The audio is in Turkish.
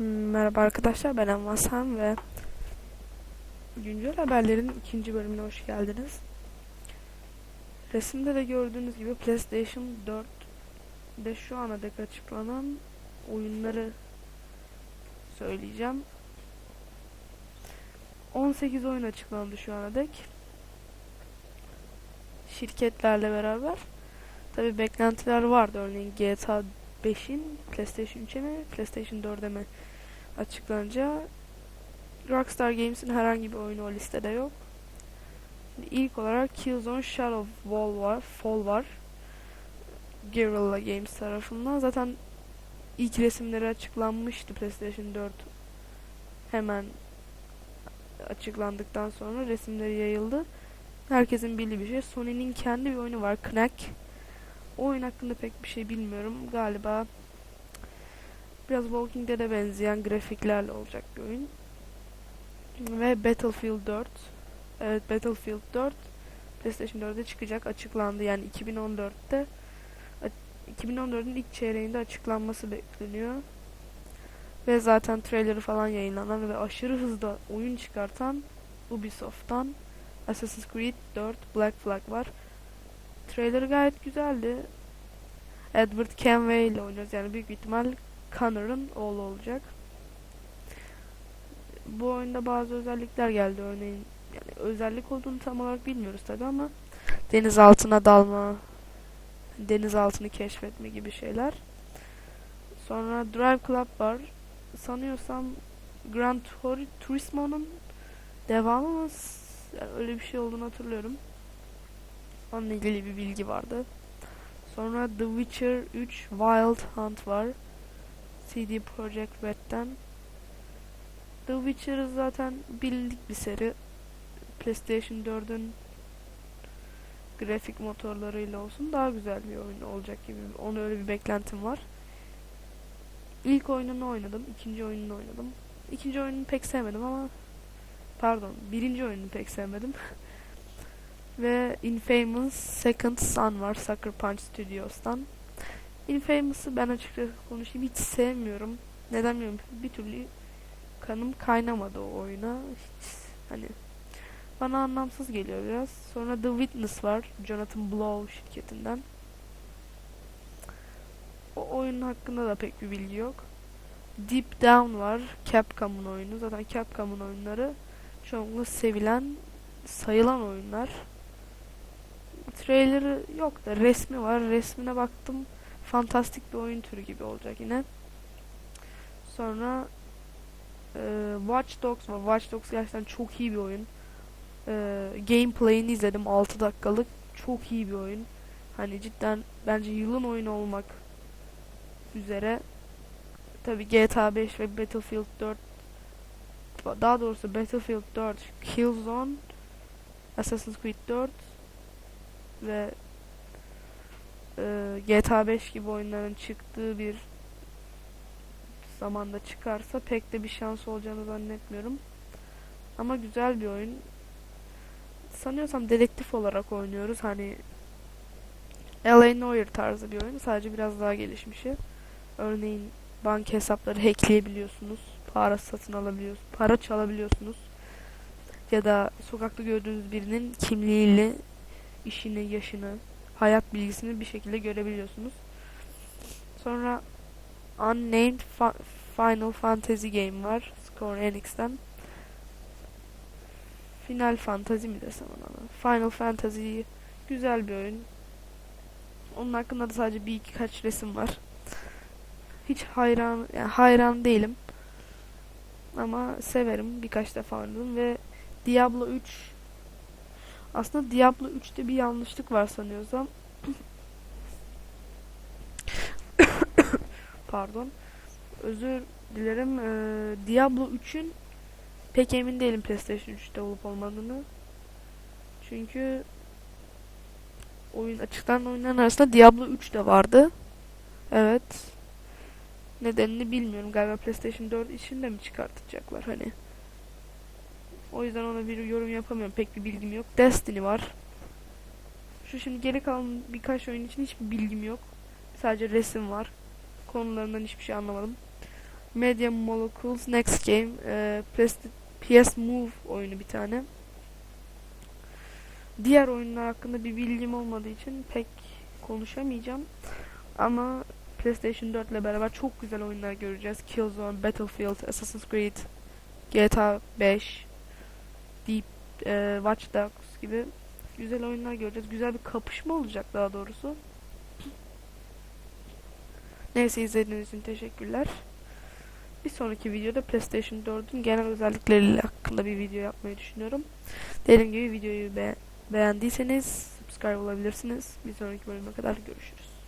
Merhaba arkadaşlar ben Envasan ve güncel haberlerin ikinci bölümüne hoş geldiniz. Resimde de gördüğünüz gibi PlayStation 4'de şu ana dek açıklanan oyunları söyleyeceğim. 18 oyun açıklandı şu ana dek. Şirketlerle beraber. Tabi beklentiler vardı örneğin GTA 5'in PlayStation 3'e mi PlayStation 4'e mi açıklanacağı Rockstar Games'in herhangi bir oyunu o listede yok. Şimdi ilk olarak Killzone Shadow Fall var, Fall var. Guerrilla Games tarafından. Zaten ilk resimleri açıklanmıştı PlayStation 4 hemen açıklandıktan sonra resimleri yayıldı. Herkesin bildiği bir şey. Sony'nin kendi bir oyunu var, Knack. O oyun hakkında pek bir şey bilmiyorum. Galiba biraz Walking Dead'e benzeyen grafiklerle olacak bir oyun. Ve Battlefield 4. Evet Battlefield 4 PlayStation 4'e çıkacak. Açıklandı yani 2014'te. 2014'ün ilk çeyreğinde açıklanması bekleniyor. Ve zaten trailerı falan yayınlanan ve aşırı hızda oyun çıkartan Ubisoft'tan Assassin's Creed 4 Black Flag var. Trailer gayet güzeldi. Edward Kenway ile oynuyoruz yani büyük ihtimal Connor'ın oğlu olacak. Bu oyunda bazı özellikler geldi örneğin yani özellik olduğunu tam olarak bilmiyoruz tabi ama deniz altına dalma, deniz altını keşfetme gibi şeyler. Sonra Drive Club var. Sanıyorsam Gran Tur- Turismo'nun devamı mı? Yani öyle bir şey olduğunu hatırlıyorum. Onunla ilgili bir bilgi vardı. Sonra The Witcher 3 Wild Hunt var. CD Projekt Red'den. The Witcher zaten bildik bir seri. PlayStation 4'ün grafik motorlarıyla olsun daha güzel bir oyun olacak gibi. Onu öyle bir beklentim var. İlk oyununu oynadım, ikinci oyununu oynadım. İkinci oyununu pek sevmedim ama pardon, birinci oyununu pek sevmedim. Ve Infamous Second Son var Sucker Punch Studios'tan. Infamous'ı ben açıkçası konuşayım hiç sevmiyorum. Neden bilmiyorum. Bir türlü kanım kaynamadı o oyuna. Hiç hani bana anlamsız geliyor biraz. Sonra The Witness var. Jonathan Blow şirketinden. O oyunun hakkında da pek bir bilgi yok. Deep Down var. Capcom'un oyunu. Zaten Capcom'un oyunları çoğunlukla sevilen, sayılan oyunlar. Trailer'ı yok da resmi var. Resmine baktım. Fantastik bir oyun türü gibi olacak yine. Sonra e, Watch Dogs var. Watch Dogs gerçekten çok iyi bir oyun. E, gameplay'ini izledim 6 dakikalık. Çok iyi bir oyun. Hani cidden bence yılın oyunu olmak üzere. Tabi GTA 5 ve Battlefield 4 daha doğrusu Battlefield 4, Killzone, Assassin's Creed 4 ve e, GTA 5 gibi oyunların çıktığı bir zamanda çıkarsa pek de bir şans olacağını zannetmiyorum. Ama güzel bir oyun. Sanıyorsam dedektif olarak oynuyoruz. Hani L.A. Noire tarzı bir oyun. Sadece biraz daha gelişmişi. Örneğin banka hesapları hackleyebiliyorsunuz. Para satın alabiliyorsunuz. Para çalabiliyorsunuz. Ya da sokakta gördüğünüz birinin kimliğiyle işini, yaşını, hayat bilgisini bir şekilde görebiliyorsunuz. Sonra Unnamed Fa Final Fantasy Game var. Square Enix'ten. Final Fantasy mi desem ona? Final Fantasy güzel bir oyun. Onun hakkında da sadece bir iki kaç resim var. Hiç hayran yani hayran değilim. Ama severim. Birkaç defa oynadım ve Diablo 3 aslında Diablo 3'te bir yanlışlık var sanıyorsam. Pardon. Özür dilerim. Ee, Diablo 3'ün pek emin değilim PlayStation 3'te olup olmadığını. Çünkü oyun açıklanan oyunların arasında Diablo 3 de vardı. Evet. Nedenini bilmiyorum. Galiba PlayStation 4 için de mi çıkartacaklar hani. O yüzden ona bir yorum yapamıyorum. Pek bir bilgim yok. Destiny var. Şu şimdi geri kalan birkaç oyun için hiçbir bilgim yok. Sadece resim var. Konularından hiçbir şey anlamadım. Media Molecules Next Game e, PS, Move oyunu bir tane. Diğer oyunlar hakkında bir bilgim olmadığı için pek konuşamayacağım. Ama PlayStation 4 ile beraber çok güzel oyunlar göreceğiz. Killzone, Battlefield, Assassin's Creed, GTA 5, Deep, e, Watch Dogs gibi güzel oyunlar göreceğiz. Güzel bir kapışma olacak daha doğrusu. Neyse izlediğiniz için teşekkürler. Bir sonraki videoda PlayStation 4'ün genel özellikleriyle hakkında bir video yapmayı düşünüyorum. Dediğim gibi videoyu be beğendiyseniz subscribe olabilirsiniz. Bir sonraki bölüme kadar görüşürüz.